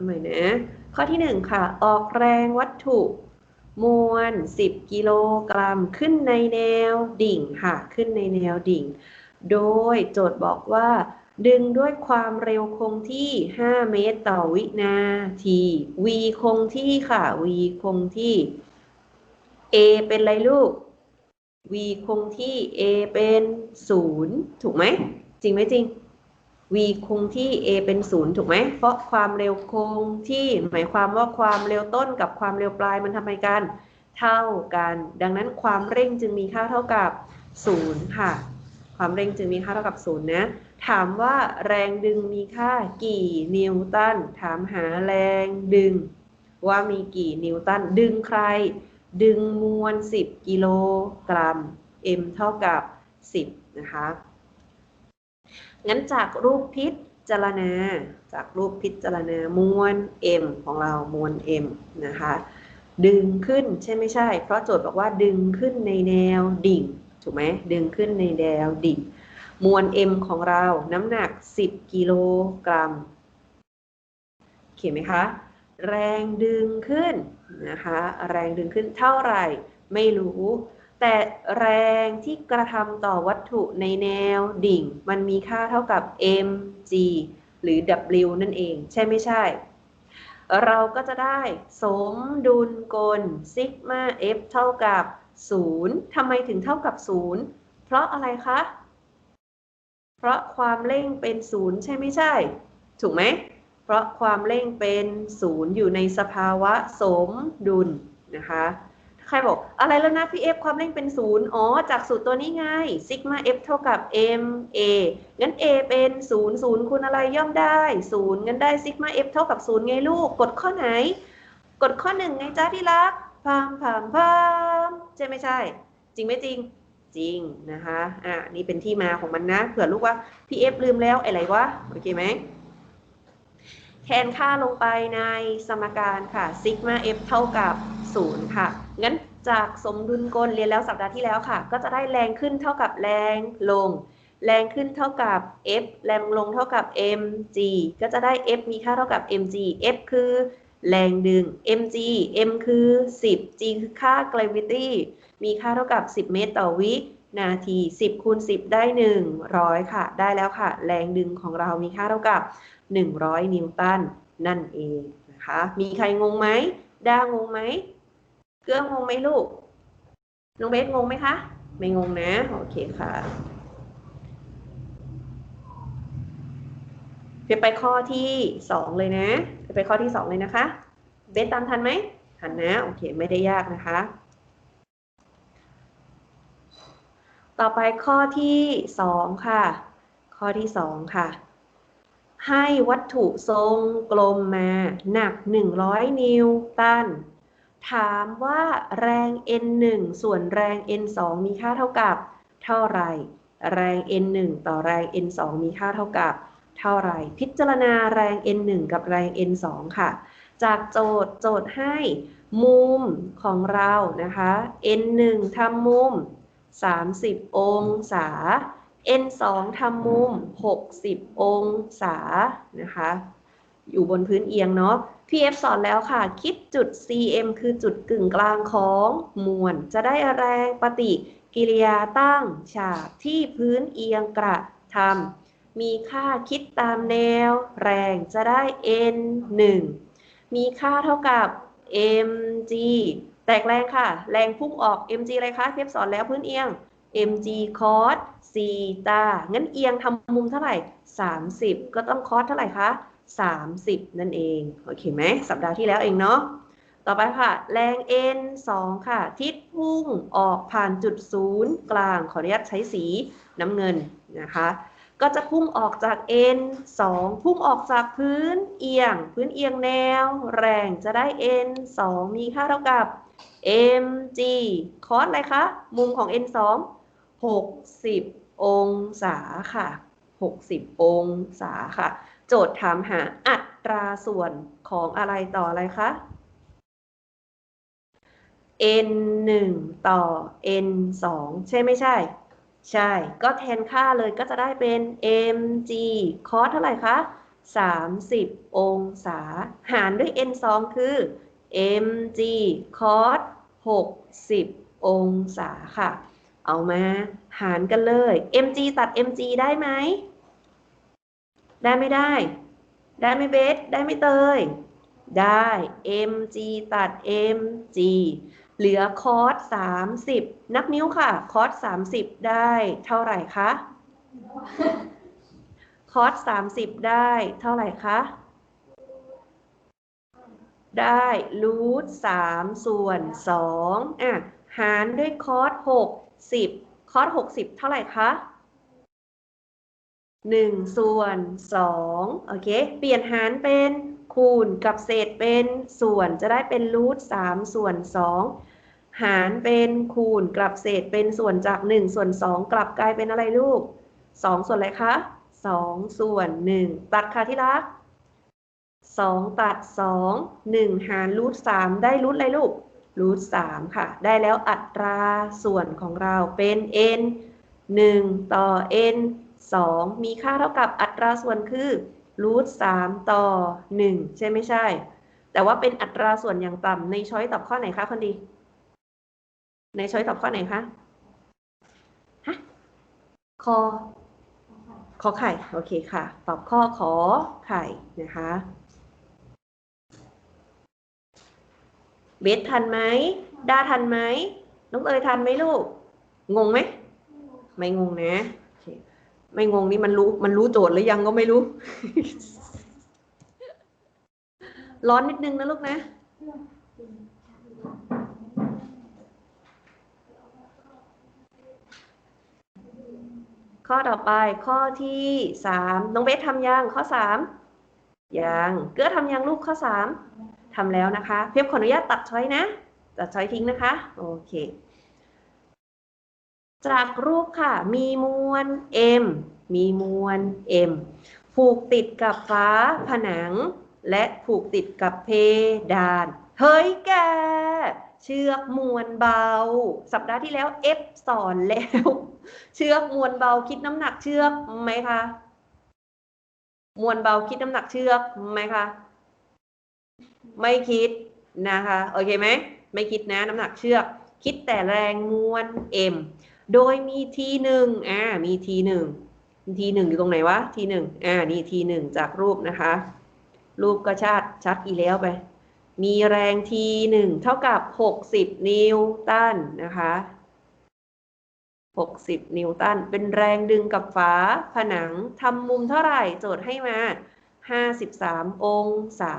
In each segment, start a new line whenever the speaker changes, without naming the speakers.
เอาใหม่นะ ข้อที่หนึ่งค่ะ ออกแรงวัตถุ มวล 10 กิโลกรัมขึ้นในแนวดิ่งค่ะ ขึ้นในแนวดิ่ง โดยโจทย์บอกว่า ดึงด้วยความเร็วคงที่ 5 เมตรต่อวินาที v คงที่ค่ะ v คงที่ a เป็นไรลูก v คงที่ a เป็น 0 ถูกไหม จริงไหมจริง v คงที่ a เป็น0ถูกไหม เพราะความเร็วคงที่หมายความว่าความเร็วต้นกับความเร็วปลายมันทำไมกันเท่ากัน ดังนั้นความเร่งจึงมีค่าเท่ากับ0ค่ะ ความเร่งจึงมีค่าเท่ากับ0นะ ถามว่าแรงดึงมีค่ากี่นิวตัน ถามหาแรงดึง ว่ามีกี่นิวตัน ดึงใคร ดึงมวล 10 กิโลกรัม m เท่ากับ 10 นะคะ งั้นจากรูปพิจารณา จากรูปพิจารณามวล m ของเรามวล m นะคะ ดึงขึ้นใช่ไม่ใช่ เพราะโจทย์บอกว่าดึงขึ้นในแนวดิ่ง ถูกไหมดึงขึ้นในแนวดิ่ง มวล m ของเราน้ำหนัก 10 กิโลกรัมเขียนไหมคะ แรงดึงขึ้นนะคะ แรงดึงขึ้นเท่าไหร่ไม่รู้ แต่แรงที่กระทำต่อวัตถุในแนวดิ่ง มันมีค่าเท่ากับ mg หรือ w นั่นเอง ใช่ไม่ใช่ เราก็จะได้สมดุลกลซิกมา f เท่ากับ 0ทำไมถึงเท่ากับ 0 เพราะอะไรคะ เพราะความเร่งเป็น 0 ใช่ไม่ใช่ ถูกไหม เพราะความเร่งเป็น 0 อยู่ในสภาวะสมดุลนะคะ ใครบอกอะไรแล้วนะพี่เอฟความเร่งเป็น0อ๋อ จากสูตรตัวนี้ไงซิกมา f เท่ากับ m a งั้น a เป็น0 0คูณอะไรย่อมได้0งั้นได้ซิกมา f เท่ากับ0ไงลูก กดข้อไหน กดข้อ1ไงจ้าที่รักพามพามพามใช่ไม่ใช่ จริงไหมจริงจริงนะคะ อะนี่เป็นที่มาของมันนะ เผื่อลูกว่าพี่เอฟลืมแล้วอะไรวะ โอเคไหม ทนค่าลงไปในสมการค่ะซิกมา f เท่ากับ 0 ค่ะ งั้นจากสมดุลกลเรียนแล้วสัปดาห์ที่แล้วค่ะ ก็จะได้แรงขึ้นเท่ากับแรงลง แรงขึ้นเท่ากับ F แรงลงเท่ากับ mg ก็จะได้ F มีค่าเท่ากับ mg F คือ แรงดึง mg m คือ 10 g คือค่า gravity มีค่าเท่ากับ 10 เมตรต่อวินาที 10คูณ10 ได้ 100 ค่ะ ได้แล้วค่ะ แรงดึงของเรามีค่าเท่ากับ 100 นิวตันนั่นเองนะคะ มีใครงงไหมด้างงไหม เกื้องงไหมลูก น้องเบสงงไหมคะ ไม่งงนะ โอเคค่ะไปไปข้อที่สองเลยนะ ไปไปข้อที่สองเลยนะคะ เบสตามทันไหม ทันนะ โอเค ไม่ได้ยากนะคะ ต่อไปข้อที่สองค่ะ ข้อที่สองค่ะ ให้วัตถุทรงกลมมาหนัก 100 นิวตัน ถามว่าแรง N1 ส่วนแรง N2 มีค่าเท่ากับ เท่าไหร่ แรง N1 ต่อแรง N2 มีค่าเท่ากับ เท่าไหร่ พิจารณาแรง N1 กับแรง N2 ค่ะ จากโจทย์โจทย์ให้มุมของเรานะคะ N1 ทำมุม 30 องศา N2 ทำมุม 60 องศานะคะ อยู่บนพื้นเอียงเนาะ PF สอนแล้วค่ะ คิดจุด CM คือจุดกึ่งกลางของมวล จะได้แรงปฏิกิริยาตั้งฉากที่พื้นเอียงกระทำมีค่าคิดตามแนว แรงจะได้ N1 มีค่าเท่ากับ mg แตกแรงค่ะ แรงพุ่งออก mg อะไรคะ PF สอนแล้วพื้นเอียง mg cos ซีตางั้นเอียงทำมุมเท่าไหร่ 30 ก็ต้องคอสเท่าไหร่คะ 30 นั่นเอง โอเคไหม สัปดาห์ที่แล้วเองเนาะ ต่อไปค่ะ แรง N 2 ค่ะ ทิศพุ่งออกผ่านจุดศูนย์กลาง ขออนุญาตใช้สีน้ำเงินนะคะ ก็จะพุ่งออกจาก N 2 พุ่งออกจากพื้นเอียง พื้นเอียงแนว แรงจะได้ N 2 มีค่าเท่ากับ mg คอสอะไรคะ มุมของ N 2 60 องศาค่ะ 60 องศาค่ะ โจทย์ถามหาอัตราส่วนของอะไรต่ออะไรคะ n 1ต่อ n 2ใช่ไม่ใช่ ใช่ ก็แทนค่าเลยก็จะได้เป็น mg cos เท่าไหร่คะ 30 องศา หารด้วย n 2คือ mg cos 60 องศาค่ะ เอามาหารกันเลย mg ตัด mg ได้ไหม ได้ไม่ได้ ได้ไหมเบส ได้ไหมเตย ได้ mg ตัด mg เหลือคอส30นับนิ้วค่ะ คอส30ได้เท่าไหร่คะ คอส30ได้เท่าไหร่คะ ได้รูท3ส่วน2อะ หารด้วยคอส60คอส60เท่าไหร่คะ1ส่วน2โอเค เปลี่ยนหารเป็นคูณกับเศษเป็นส่วนจะได้เป็นรูท3ส่วน2หารเป็นคูณกลับเศษเป็นส่วนจาก 1 ส่วน 2 กลับกลายเป็นอะไรลูก 2 ส่วนอะไรคะ2ส่วน 1 ตัดค่ะที่รัก 2 ตัด 2 1 หารรูท3ได้รูทอะไรลูก รูท3ค่ะ ได้แล้วอัตราส่วนของเราเป็น n 1 ต่อ n 2 มีค่าเท่ากับอัตราส่วนคือรูท3ต่อ 1 ใช่ไม่ใช่ แต่ว่าเป็นอัตราส่วนอย่างต่ำในช้อยตอบข้อไหนคะคนดี ในช้อยตอบข้อไหนคะฮะคอขอไข่ โอเคค่ะ ตอบข้อขอไข่นะคะ เบสทันไหมดาทันไหมน้องเอ๋ยทันไหมลูก งงไหม ไม่งงนะ ไม่งงนี่มันรู้ มันรู้โจทย์หรือยังก็ไม่รู้ ร้อนนิดนึงนะลูกนะ ข้อต่อไปข้อที่สามน้องเบสทำยังข้อสามยัง เกื้อทำยังลูกข้อสาม ทำแล้วนะคะ เพียบขออนุญาตตัดช้อยนะ ตัดช้อยทิ้งนะคะ โอเค จากรูปค่ะ มีมวล m มีมวล m ผูกติดกับฝาผนัง และผูกติดกับเพดาน เฮ้ยแก เชือกมวลเบา สัปดาห์ที่แล้ว F สอนแล้ว เชือกมวลเบาคิดน้ำหนักเชือกไหมคะ มวลเบาคิดน้ำหนักเชือกไหมคะ ไม่คิดนะคะโอเคไหมไม่คิดนะน้ำหนักเชือก คิดแต่แรงมวล M โดยมีทีหนึ่งอ่ามีทีหนึ่งทีหนึ่งอยู่ตรงไหนวะทีหนึ่งอ่านี่ทีหนึ่งจากรูปนะคะ รูปก็ชัดชัดอีแล้วไป มีแรงทีหนึ่งเท่ากับหกสิบนิวตันนะคะหกสิบนิวตัน เป็นแรงดึงกับฝาผนังทำมุมเท่าไหร่ โจทย์ให้มาห้าสิบสามองศา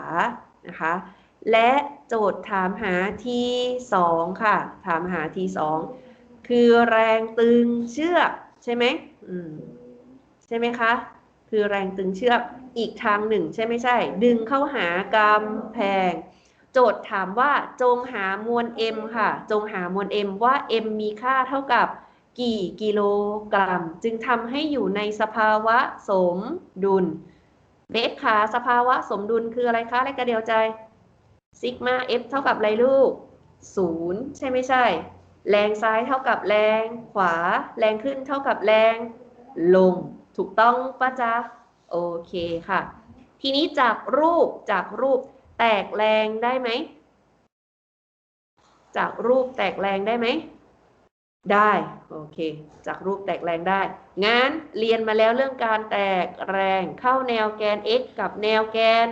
นะคะ และโจทย์ถามหาทีสองค่ะ ถามหาทีสองคือแรงตึงเชือกใช่ไหมอืมใช่ไหมคะ คือแรงตึงเชือกอีกทางหนึ่งใช่ไม่ใช่ ดึงเข้าหากำแพง โจทย์ถามว่าจงหามวล m ค่ะ จงหามวล m ว่า m มีค่าเท่ากับกี่กิโลกรัม จึงทำให้อยู่ในสภาวะสมดุล เบสขาสภาวะสมดุลคืออะไรคะเลขกระเดียวใจซิกมา f เท่ากับอะไรลูกศูนย์ใช่ไม่ใช่ แรงซ้ายเท่ากับแรง ขวา แรงขึ้นเท่ากับแรง ลง ถูกต้องปะจ๊ะโอเคค่ะ ทีนี้จากรูปจากรูปแตกแรงได้ไหม จากรูปแตกแรงได้ไหม ได้โอเค จากรูปแตกแรงได้งั้นเรียนมาแล้วเรื่องการแตกแรงเข้าแนวแกน x กับแนวแกน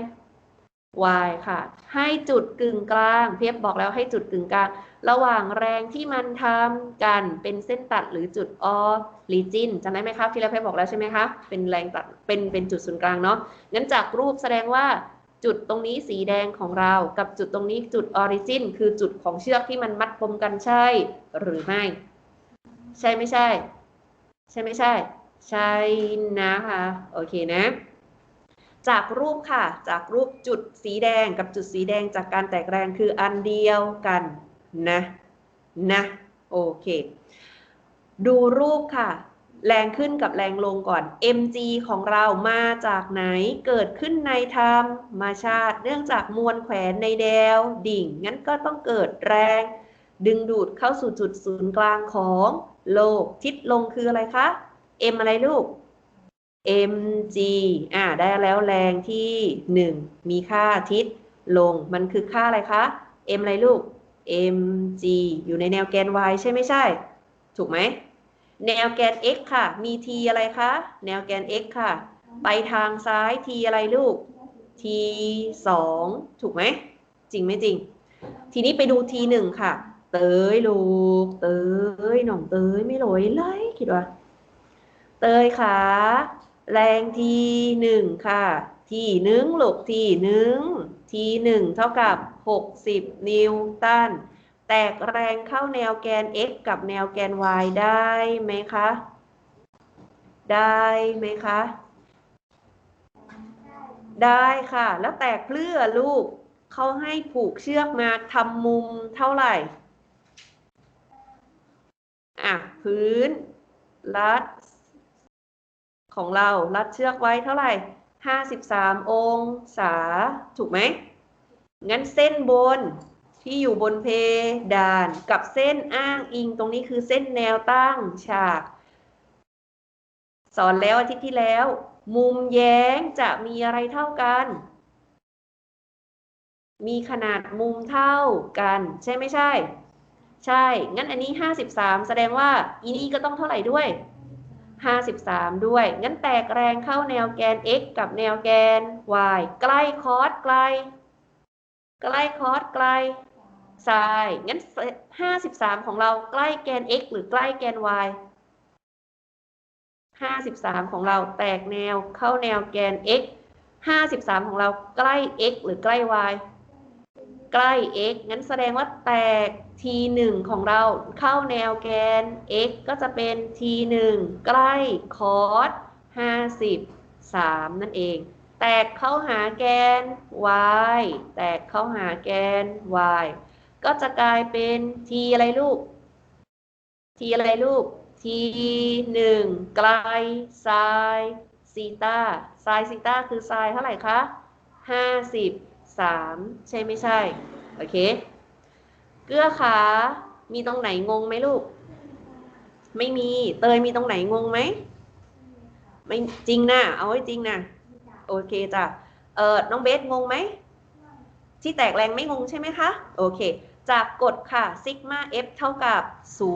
y ค่ะ ให้จุดกึ่งกลาง เพียบบอกแล้วให้จุดกึ่งกลาง ระหว่างแรงที่มันทำกันเป็นเส้นตัดหรือจุดออริจินจำได้ไหมครับที่เราเพียบบอกแล้วใช่ไหมคะเป็นแรงตัดเป็นเป็นจุดศูนย์กลางเนาะงั้นจากรูปแสดงว่าจุดตรงนี้สีแดงของเรา กับจุดตรงนี้จุดออริจินคือจุดของเชือกที่มันมัดปมกันใช่ หรือไม่ ใช่ไม่ใช่ ใช่ไม่ใช่ ใช่นะคะโอเคนะ จากรูปค่ะ จากรูปจุดสีแดงกับจุดสีแดงจากการแตกแรงคืออันเดียวกันนะนะโอเค ดูรูปค่ะ แรงขึ้นกับแรงลงก่อน mg ของเรามาจากไหนเกิดขึ้นในธรรมชาติ เนื่องจากมวลแขวนในแนวดิ่ง งั้นก็ต้องเกิดแรง ดึงดูดเข้าสู่จุดศูนย์กลางของโลก ทิศลงคืออะไรคะ m อะไรลูก mg อ่าได้แล้วแรงที่ 1 มีค่าทิศลง มันคือค่าอะไรคะ m อะไรลูก mg อยู่ในแนวแกน y ใช่ไม่ใช่ ถูกไหม แนวแกน x ค่ะ มี t อะไรคะ แนวแกน x ค่ะ ไปทางซ้าย t อะไรลูก t 2ถูกไหม จริงไหมจริง ทีนี้ไปดู t 1ค่ะ เตยลูก เตยหน่องเตยไม่ลอยเลยคิดว่า เตยค่ะแรงทีหนึ่งค่ะ ทีหนึ่งลูกทีหนึ่งทีหนึ่งเท่ากับ 60 นิวตัน แตกแรงเข้าแนวแกน x กับแนวแกน y ได้ไหมคะ ได้ไหมคะ ได้ค่ะ แล้วแตกเปลือลูกเขาให้ผูกเชือกมาทำมุมเท่าไหร่ อะพื้น รัด ของเรารัดเชือกไว้เท่าไหร่53องศา ถูกไหม งั้นเส้นบนที่อยู่บนเพดานกับเส้นอ้างอิงตรงนี้คือเส้นแนวตั้งฉาก สอนแล้วอาทิตย์ที่แล้ว มุมแย้งจะมีอะไรเท่ากัน มีขนาดมุมเท่ากัน ใช่ไม่ใช่ ใช่ งั้นอันนี้ 53 แสดงว่าอีนี่ก็ต้องเท่าไหร่ด้วย 53 ด้วย งั้นแตกแรงเข้าแนวแกน x กับแนวแกน y ใกล้คอสไกล ใกล้คอสไกลซ้าย งั้น 53 ของเราใกล้แกน x หรือใกล้แกน y 53 ของเราแตกแนวเข้าแนวแกน x 53 ของเราใกล้ x หรือใกล้ y ใกล้ x งั้นแสดงว่าแตก t 1 ของเราเข้าแนวแกน x ก็จะเป็น t 1 ใกล้คอส53 นั่นเอง แตกเข้าหาแกน y แตกเข้าหาแกน y ก็จะกลายเป็น t อะไรลูก t อะไรลูก t 1ไกลไซซีตาไซซีตาคือไซเท่าไหร่คะ 53ใช่ไม่ใช่ โอเค เกื้อขา มีตรงไหนงงไหมลูก ไม่มี เตยมีตรงไหนงงไหม ไม่จริงนะเอาไว้จริงนะโอเคจ้ะ เออน้องเบสงงไหม ที่แตกแรงไม่งงใช่ไหมคะ โอเค จากกฎค่ะซิกมาเอฟเท่ากับ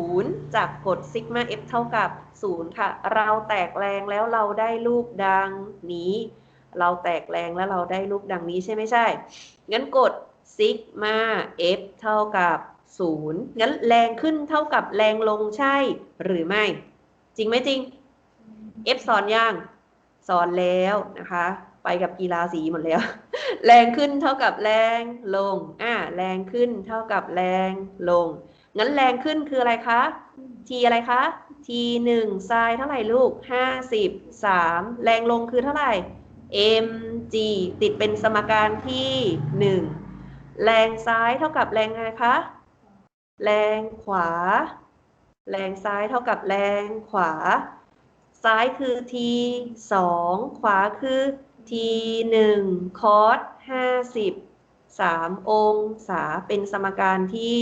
0จากกฎซิกมาเอฟเท่ากับ0ค่ะ เราแตกแรงแล้วเราได้รูปดังนี้ เราแตกแรงแล้วเราได้รูปดังนี้ใช่ไม่ใช่ งั้นกฎซิกมาเอฟเท่ากับ0งั้นแรงขึ้นเท่ากับแรงลงใช่หรือไม่ จริงไหมจริง F สอนยังสอนแล้วนะคะ ไปกับกีฬาสีหมดแล้ว แรงขึ้นเท่ากับแรงลงอ่าแรงขึ้นเท่ากับแรงลง งั้นแรงขึ้นคืออะไรคะ t อะไรคะ t 1 sin เท่าไหร่ลูก50 3แรงลงคือเท่าไหร่ mg ติดเป็นสมการที่ 1 แรงซ้ายเท่ากับแรงอะไรคะ แรงขวา แรงซ้ายเท่ากับแรงขวา ซ้ายคือ t 2ขวาคือ t 1 cos 50 3 องศาเป็นสมการที่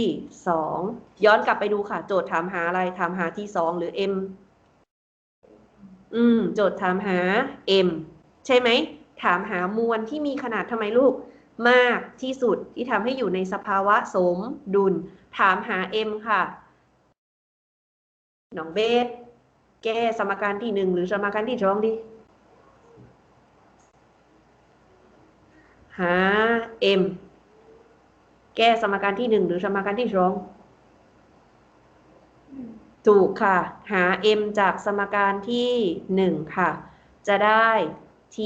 2 ย้อนกลับไปดูค่ะ โจทย์ถามหาอะไร ถามหา t 2หรือ m อืม โจทย์ถามหา m ใช่ไหม ถามหามวลที่มีขนาดทำไมลูก มากที่สุดที่ทำให้อยู่ในสภาวะสมดุล ถามหา m ค่ะน้องเบสแก้สมการที่หนึ่งหรือสมการที่สองดีหา m แก้สมการที่หนึ่งหรือสมการที่สองถูกค่ะ หา m จากสมการที่หนึ่งค่ะ จะได้ t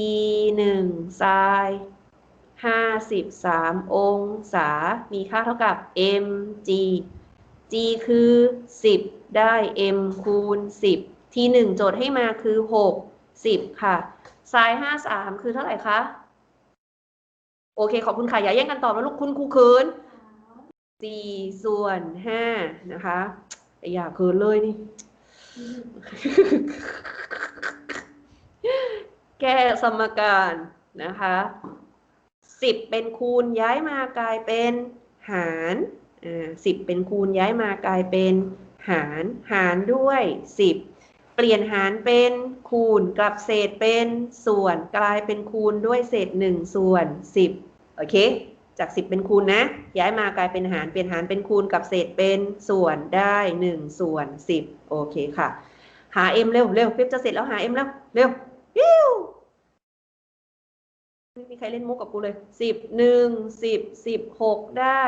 หนึ่งไซน์ห้าสิบสามองศา มีค่าเท่ากับ mg g คือ 10 ได้ m คูณ 10 ทีหนึ่งโจทย์ให้มาคือ 6 10 ค่ะไซน์53 คือเท่าไหร่คะ โอเค ขอบคุณค่ะ อย่าแย่งกันตอบนะลูกคุณครูเคิน4ส่วน5นะคะอย่าเคินเลยนี่ แก้สมการนะคะ10เป็นคูณย้ายมากลายเป็นหารอ่า10เป็นคูณย้ายมากลายเป็นหารหารด้วย10เปลี่ยนหารเป็นคูณกลับเศษเป็นส่วนกลายเป็นคูณด้วยเศษ1ส่วน10โอเคจาก10เป็นคูณนะ ย้ายมากลายเป็นหารเปลี่ยนหารเป็นคูณกับเศษเป็นส่วนได้1ส่วน10โอเคค่ะ หา m เร็วเร็วเพ็บจะเสร็จแล้วหา m แล้วเร็ว วิวไม่มีใครเล่นมุกกับกูเลยสิบหนึ่งสิบสิบหกได้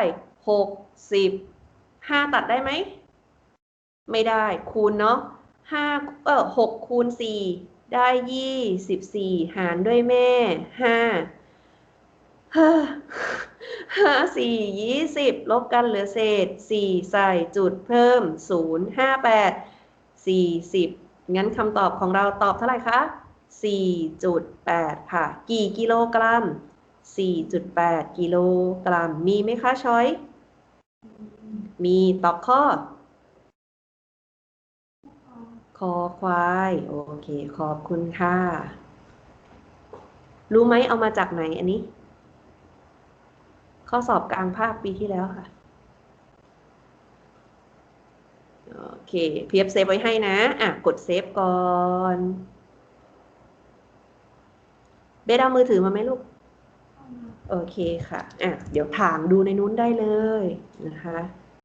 หกสิบห้าตัดได้ไหม ไม่ได้คูณเนาะห้าเออหกคูณสี่ได้ยี่สิบสี่หารด้วยแม่ห้าห้าห้าสี่ยี่สิบลบกันเหลือเศษสี่ใส่จุดเพิ่มศูนย์ห้าแปดสี่สิบงั้นคำตอบของเราตอบเท่าไหร่คะ สี่จุดแปดค่ะ กี่กิโลกรัมสี่จุดแปดกิโลกรัม มีไหมคะช้อย มีตอบข้อ คอควาย โอเค ขอบคุณค่ะ รู้ไหมเอามาจากไหนอันนี้ ข้อสอบกลางภาคปีที่แล้วค่ะ โอเค เพียบเซฟไว้ให้นะ อะ กดเซฟก่อน เบสเอามือถือมาไหมลูก โอเคค่ะ อะ เดี๋ยวถามดูในนู้นได้เลยนะคะ